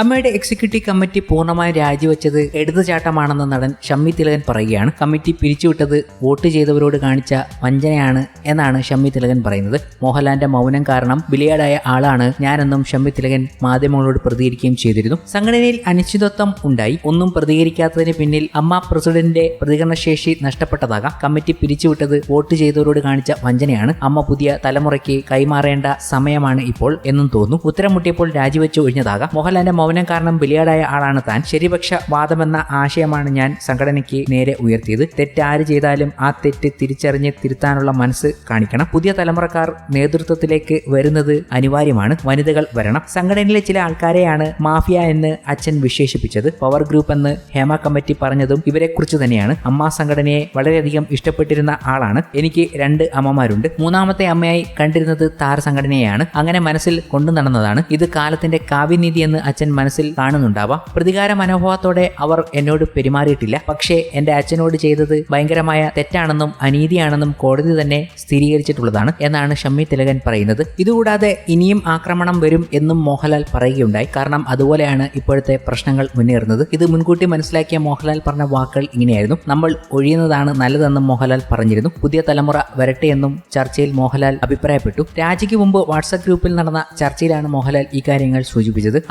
അമ്മയുടെ executive committee പൂർണമായും രാജിവെച്ചത് എടുത്തുചാട്ടമാണെന്ന് നടൻ ഷമ്മി തിലകൻ പറയുകയാണ്. കമ്മിറ്റി പിരിച്ചുവിട്ടത് വോട്ട് ചെയ്തവരോട് കാണിച്ച വഞ്ചനയാണ് എന്നാണ് ഷമ്മി തിലകൻ പറയുന്നത്. മോഹൻലാലിന്റെ മൗനം കാരണം ബിലിയാടായ ആളാണ് ഞാനെന്നും ഷമ്മി തിലകൻ മാധ്യമങ്ങളോട് പ്രതികരിക്കുകയും ചെയ്തിരുന്നു. സംഘടനയിൽ അനിശ്ചിതത്വം ഉണ്ടായി. ഒന്നും പ്രതികരിക്കാത്തതിന് പിന്നിൽ അമ്മ പ്രസിഡന്റിന്റെ പ്രതികരണശേഷി നഷ്ടപ്പെട്ടതാകാം. കമ്മിറ്റി പിരിച്ചുവിട്ടത് വോട്ട് ചെയ്തവരോട് കാണിച്ച വഞ്ചനയാണ്. അമ്മ പുതിയ തലമുറയ്ക്ക് കൈമാറേണ്ട സമയമാണ് ഇപ്പോൾ എന്നും തോന്നുന്നു. ഉത്തരം മുട്ടിയപ്പോൾ രാജിവെച്ച് ഒഴിഞ്ഞതാകാം. മോഹൻലാലിന്റെ മൗനം കാരണം ബലിയാടായ ആളാണ് താൻ. ശരിപക്ഷ വാദമെന്ന ആശയമാണ് ഞാൻ സംഘടനയ്ക്ക് നേരെ ഉയർത്തിയത്. തെറ്റാര് ചെയ്താലും ആ തെറ്റ് തിരിച്ചറിഞ്ഞ് തിരുത്താനുള്ള മനസ്സ് കാണിക്കണം. പുതിയ തലമുറക്കാർ നേതൃത്വത്തിലേക്ക് വരുന്നത് അനിവാര്യമാണ്. വനിതകൾ വരണം. സംഘടനയിലെ ചില ആൾക്കാരെയാണ് മാഫിയ എന്ന് അച്ഛൻ വിശേഷിപ്പിച്ചത്. പവർ ഗ്രൂപ്പ് എന്ന് ഹേമ കമ്മിറ്റി പറഞ്ഞതും ഇവരെക്കുറിച്ച് തന്നെയാണ്. അമ്മ സംഘടനയെ വളരെയധികം ഇഷ്ടപ്പെട്ടിരുന്ന ആളാണ്. എനിക്ക് രണ്ട് അമ്മമാരുണ്ട്. മൂന്നാമത്തെ അമ്മയായി കണ്ടിരുന്നത് താര സംഘടനയാണ് അങ്ങനെ മനസ്സിൽ കൊണ്ടു നടന്നതാണ്. ഇത് കാലത്തിന്റെ കാവ്യനീതി എന്ന് അച്ഛൻ മനസ്സിൽ കാണുന്നുണ്ടാവാം. പ്രതികാര മനോഭാവത്തോടെ അവർ എന്നോട് പെരുമാറിയിട്ടില്ല. പക്ഷേ എന്റെ അച്ഛനോട് ചെയ്തത് ഭയങ്കരമായ തെറ്റാണെന്നും അനീതിയാണെന്നും കോടതി തന്നെ സ്ഥിരീകരിച്ചിട്ടുള്ളതാണ് എന്നാണ് ഷമ്മി തിലകൻ പറയുന്നത്. ഇതുകൂടാതെ ഇനിയും ആക്രമണം വരും എന്നും മോഹൻലാൽ പറയുകയുണ്ടായി. കാരണം അതുപോലെയാണ് ഇപ്പോഴത്തെ പ്രശ്നങ്ങൾ മുന്നേറുന്നത്. ഇത് മുൻകൂട്ടി മനസ്സിലാക്കിയ മോഹൻലാൽ പറഞ്ഞ വാക്കുകൾ ഇങ്ങനെയായിരുന്നു. നമ്മൾ ഒഴിയുന്നതാണ് നല്ലതെന്നും മോഹൻലാൽ പറഞ്ഞിരുന്നു. പുതിയ തലമുറ വരട്ടെ എന്നും ചർച്ചയിൽ മോഹൻലാൽ അഭിപ്രായപ്പെട്ടു. രാജിക്ക് മുമ്പ് വാട്സ്ആപ്പ് ഗ്രൂപ്പിൽ നടന്ന ചർച്ചയിലാണ് മോഹൻലാൽ കാര്യങ്ങൾ സൂചിപ്പിച്ചത്.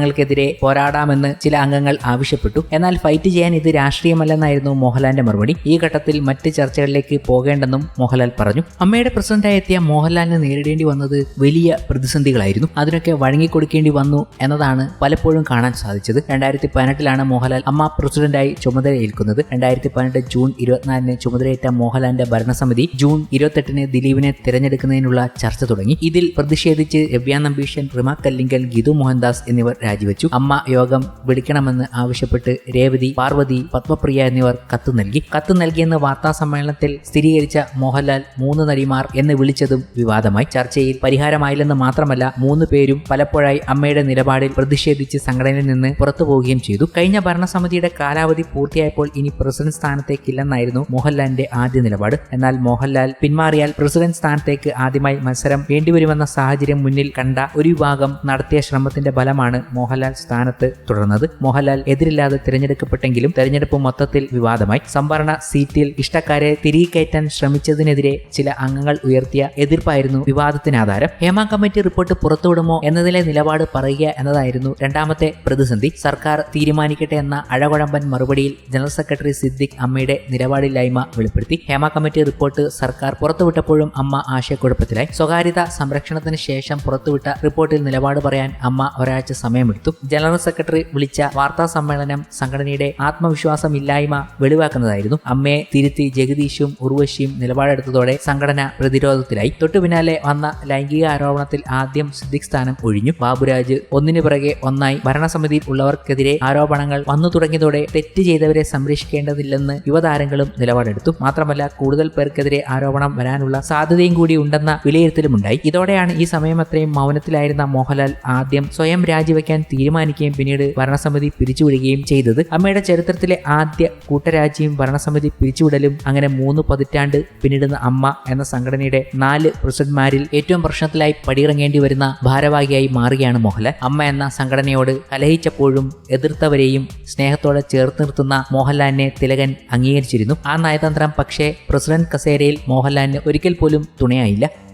ആരോപണങ്ങൾക്കെതിരെ പോരാടാമെന്ന് ചില അംഗങ്ങൾ ആവശ്യപ്പെട്ടു. എന്നാൽ ഫൈറ്റ് ചെയ്യാൻ ഇത് രാഷ്ട്രീയമല്ലെന്നായിരുന്നു മോഹൻലാലിന്റെ മറുപടി. ഈ ഘട്ടത്തിൽ മറ്റ് ചർച്ചകളിലേക്ക് പോകേണ്ടെന്നും മോഹൻലാൽ പറഞ്ഞു. അമ്മയുടെ പ്രസിഡന്റായി എത്തിയ മോഹൻലാലിന് നേരിടേണ്ടി വന്നത് വലിയ പ്രതിസന്ധികളായിരുന്നു. അതിനൊക്കെ വഴങ്ങിക്കൊടുക്കേണ്ടി വന്നു എന്നതാണ് പലപ്പോഴും കാണാൻ സാധിച്ചത്. രണ്ടായിരത്തി പതിനെട്ടിലാണ് മോഹൻലാൽ അമ്മ പ്രസിഡന്റായി ചുമതലയേൽക്കുന്നത്. രണ്ടായിരത്തി പതിനെട്ട് ജൂൺ ഇരുപത്തിനാലിന് ചുമതലയേറ്റ മോഹൻലാലിന്റെ ഭരണസമിതി ജൂൺ ഇരുപത്തെട്ടിന് ദിലീപിനെ തിരഞ്ഞെടുക്കുന്നതിനുള്ള ചർച്ച തുടങ്ങി. ഇതിൽ പ്രതിഷേധിച്ച് രവ്യ നമ്പീഷൻ റിമ കല്ലിങ്കൽ ഗിതു മോഹൻദാസ് എന്നിവർ രാജിവെച്ചു. അമ്മ യോഗം വിളിക്കണമെന്ന് ആവശ്യപ്പെട്ട് രേവതി പാർവതി പത്മപ്രിയ എന്നിവർ കത്ത് നൽകി. കത്ത് നൽകിയെന്ന് വാർത്താ സമ്മേളനത്തിൽ സ്ഥിരീകരിച്ച മോഹൻലാൽ മൂന്ന് നടിമാർ എന്ന് വിളിച്ചതും വിവാദമായി. ചർച്ചയിൽ പരിഹാരമായില്ലെന്ന് മാത്രമല്ല മൂന്ന് പേരും പലപ്പോഴായി അമ്മയുടെ നിലപാടിൽ പ്രതിഷേധിച്ച് സംഘടനയിൽ നിന്ന് പുറത്തു പോവുകയും ചെയ്തു. കഴിഞ്ഞ ഭരണസമിതിയുടെ കാലാവധി പൂർത്തിയായപ്പോൾ ഇനി പ്രസിഡന്റ് സ്ഥാനത്തേക്കില്ലെന്നായിരുന്നു മോഹൻലാലിന്റെ ആദ്യ നിലപാട്. എന്നാൽ മോഹൻലാൽ പിന്മാറിയാൽ പ്രസിഡന്റ് സ്ഥാനത്തേക്ക് ആദ്യമായി മത്സരം വേണ്ടിവരുമെന്ന സാഹചര്യം മുന്നിൽ കണ്ട ഒരു വിഭാഗം നടത്തിയ ശ്രമത്തിന്റെ ഫലമാണ് മോഹൻലാൽ സ്ഥാനത്ത് തുടർന്നത്. മോഹൻലാൽ എതിരില്ലാതെ തിരഞ്ഞെടുക്കപ്പെട്ടെങ്കിലും തെരഞ്ഞെടുപ്പ് മൊത്തത്തിൽ വിവാദമായി. സംവരണ സീറ്റിൽ ഇഷ്ടക്കാരെ തിരികെ കയറ്റാൻ ശ്രമിച്ചതിനെതിരെ ചില അംഗങ്ങൾ ഉയർത്തിയ എതിർപ്പായിരുന്നു വിവാദത്തിനാധാരം. ഹേമ കമ്മിറ്റി റിപ്പോർട്ട് പുറത്തുവിടുമോ എന്നതിലെ നിലപാട് പറയുക എന്നതായിരുന്നു രണ്ടാമത്തെ പ്രതിസന്ധി. സർക്കാർ തീരുമാനിക്കട്ടെ എന്ന അഴകുഴമ്പൻ മറുപടിയിൽ ജനറൽ സെക്രട്ടറി സിദ്ദിഖ് അമ്മയുടെ നിലപാടില്ലായ്മ വെളിപ്പെടുത്തി. ഹേമ കമ്മിറ്റി റിപ്പോർട്ട് സർക്കാർ പുറത്തുവിട്ടപ്പോഴും അമ്മ ആശയക്കുഴപ്പത്തിലായി. സ്വകാര്യത സംരക്ഷണത്തിന് ശേഷം പുറത്തുവിട്ട റിപ്പോർട്ടിൽ നിലപാട് പറയാൻ അമ്മ ഒരാഴ്ച സമയമെടുത്തു ജനറൽ സെക്രട്ടറി വിളിച്ച വാർത്താ സമ്മേളനം സംഘടനയുടെ ആത്മവിശ്വാസം ആത്മവിശ്വാസമില്ലായ്മ വെളിവാക്കുന്നതായിരുന്നു. അമ്മയെ തിരുത്തി ജഗദീഷും ഉർവശിയും നിലപാടെടുത്തതോടെ സംഘടന പ്രതിരോധത്തിലായി. തൊട്ടു പിന്നാലെ വന്ന ലൈംഗിക ആരോപണത്തിൽ ആദ്യം സിദ്ദിഖ് സ്ഥാനം ഒഴിഞ്ഞു. ബാബുരാജ് ഒന്നിനു പിറകെ ഒന്നായി ഭരണസമിതിയിൽ ഉള്ളവർക്കെതിരെ ആരോപണങ്ങൾ വന്നു തുടങ്ങിയതോടെ തെറ്റ് ചെയ്തവരെ സംരക്ഷിക്കേണ്ടതില്ലെന്ന് യുവതാരങ്ങളും നിലപാടെടുത്തു. മാത്രമല്ല കൂടുതൽ പേർക്കെതിരെ ആരോപണം വരാനുള്ള സാധ്യതയും കൂടി ഉണ്ടെന്ന വിലയിരുത്തലുമുണ്ടായി. ഇതോടെയാണ് ഈ സമയം അത്രയും മൗനത്തിലായിരുന്ന മോഹൻലാൽ ആദ്യം സ്വയം രാജിവെക്കാൻ തീരുമാനിക്കുകയും പിന്നീട് ഭരണസമിതി പിരിച്ചുവിടുകയും ചെയ്തത്. അമ്മയുടെ ചരിത്രത്തിലെ ആദ്യ കൂട്ടരാജ്യം ഭരണസമിതി പിരിച്ചുവിടലും അങ്ങനെ മൂന്ന് പതിറ്റാണ്ട് പിന്നിടുന്ന അമ്മ എന്ന സംഘടനയുടെ നാല് പ്രസിഡന്റ്മാരിൽ ഏറ്റവും പ്രശ്നത്തിലായി പടിയിറങ്ങേണ്ടി വരുന്ന ഭാരവാഹിയായി മാറുകയാണ് മോഹൻലാൽ. അമ്മ എന്ന സംഘടനയോട് കലഹിച്ചപ്പോഴും എതിർത്തവരെയും സ്നേഹത്തോടെ ചേർത്ത് നിർത്തുന്ന മോഹൻലാലിനെ തിലകൻ അംഗീകരിച്ചിരുന്നു. ആ നയതന്ത്രം പക്ഷേ പ്രസിഡന്റ് കസേരയിൽ മോഹൻലാലിന് ഒരിക്കൽ പോലും തുണയായില്ല.